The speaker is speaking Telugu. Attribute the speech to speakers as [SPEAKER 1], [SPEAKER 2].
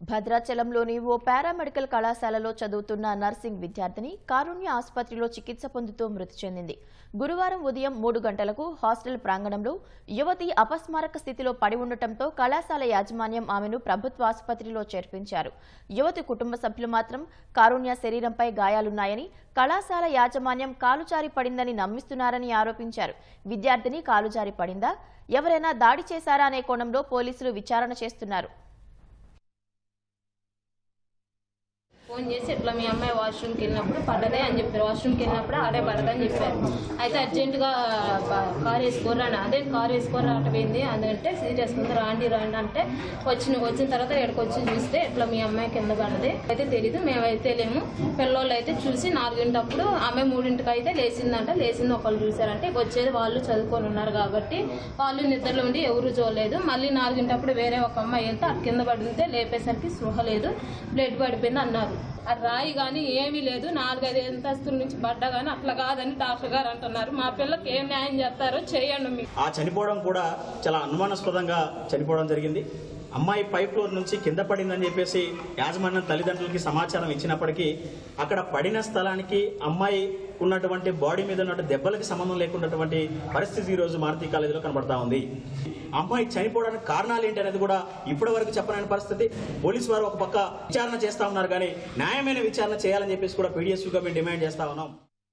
[SPEAKER 1] భద్రాచలంలోని ఓ పారామెడికల్ కళాశాలలో చదువుతున్న నర్సింగ్ విద్యార్థిని కారుణ్య ఆసుపత్రిలో చికిత్స పొందుతూ మృతి చెందింది. గురువారం ఉదయం మూడు గంటలకు హాస్టల్ ప్రాంగణంలో యువతి అపస్మారక స్థితిలో పడి ఉండటంతో కళాశాల యాజమాన్యం ఆమెను ప్రభుత్వ ఆసుపత్రిలో చేర్పించారు. యువతి కుటుంబ సభ్యులు మాత్రం కారుణ్య శరీరంపై గాయాలున్నాయని కళాశాల యాజమాన్యం కాలుజారి పడిందని నమ్మిస్తున్నారని ఆరోపించారు. విద్యార్థిని కాలుజారి పడిందా? ఎవరైనా దాడి చేశారా అనే కోణంలో పోలీసులు విచారణ చేస్తున్నారు.
[SPEAKER 2] ఫోన్ చేసి ఇట్లా మీ అమ్మాయి వాష్రూమ్కి వెళ్ళినప్పుడు పడ్డదే అని చెప్పారు. వాష్రూమ్కి వెళ్ళినప్పుడు ఆడే పడదని చెప్పారు. అయితే అర్జెంటుగా కార్ వేసుకోరా అదే కార్ వేసుకోరా అటు అదంటే సీరియస్ ముందు రాండి రాండి అంటే వచ్చిన వచ్చిన తర్వాత ఇక్కడికి వచ్చి చూస్తే ఇట్లా మీ అమ్మాయి కింద పడదే? అయితే తెలీదు మేమైతే లేము. పిల్లోళ్ళు అయితే చూసి నాలుగింటప్పుడు ఆమె మూడింటికి అయితే లేచిందంట. లేచింది ఒకళ్ళు చూసారంటే వచ్చేది వాళ్ళు చదువుకొని ఉన్నారు కాబట్టి వాళ్ళు నిద్రలో ఉండి ఎవరు చూడలేదు. మళ్ళీ నాలుగింటప్పుడు వేరే ఒక అమ్మాయి వెళ్తే కింద పడితే లేపేసరికి స్పృహ లేదు. బ్లడ్ పడిపోయింది అన్నారు. ఆ రాయి కానీ ఏమీ లేదు. నాలుగైదు అంతస్తుల నుంచి పడ్డా కానీ అట్లా కాదని డాక్టర్ గారు అంటున్నారు. మా పిల్లకి ఏం న్యాయం చేస్తారో చేయండి
[SPEAKER 3] ఆ చనిపోవడం కూడా చాలా అనుమానాస్పదంగా చనిపోవడం జరిగింది. అమ్మాయి పై ఫ్లోర్ నుంచి కింద పడిందని చెప్పేసి యాజమాన్యం తల్లిదండ్రులకి సమాచారం ఇచ్చినప్పటికీ అక్కడ పడిన స్థలానికి అమ్మాయి ఉన్నటువంటి బాడీ మీద ఉన్న దెబ్బలకి సంబంధం లేకున్నటువంటి పరిస్థితి ఈ రోజు మారుతి కాలేజీలో కనబడతా ఉంది. అమ్మాయి చనిపోవడానికి కారణాలు ఏంటి అనేది కూడా ఇప్పటి వరకు చెప్పలేని పరిస్థితి. పోలీసు వారు ఒక పక్క విచారణ చేస్తా ఉన్నారు కానీ న్యాయమైన విచారణ చేయాలని చెప్పేసి కూడా పీడిఎస్గా మేము డిమాండ్ చేస్తా ఉన్నాం.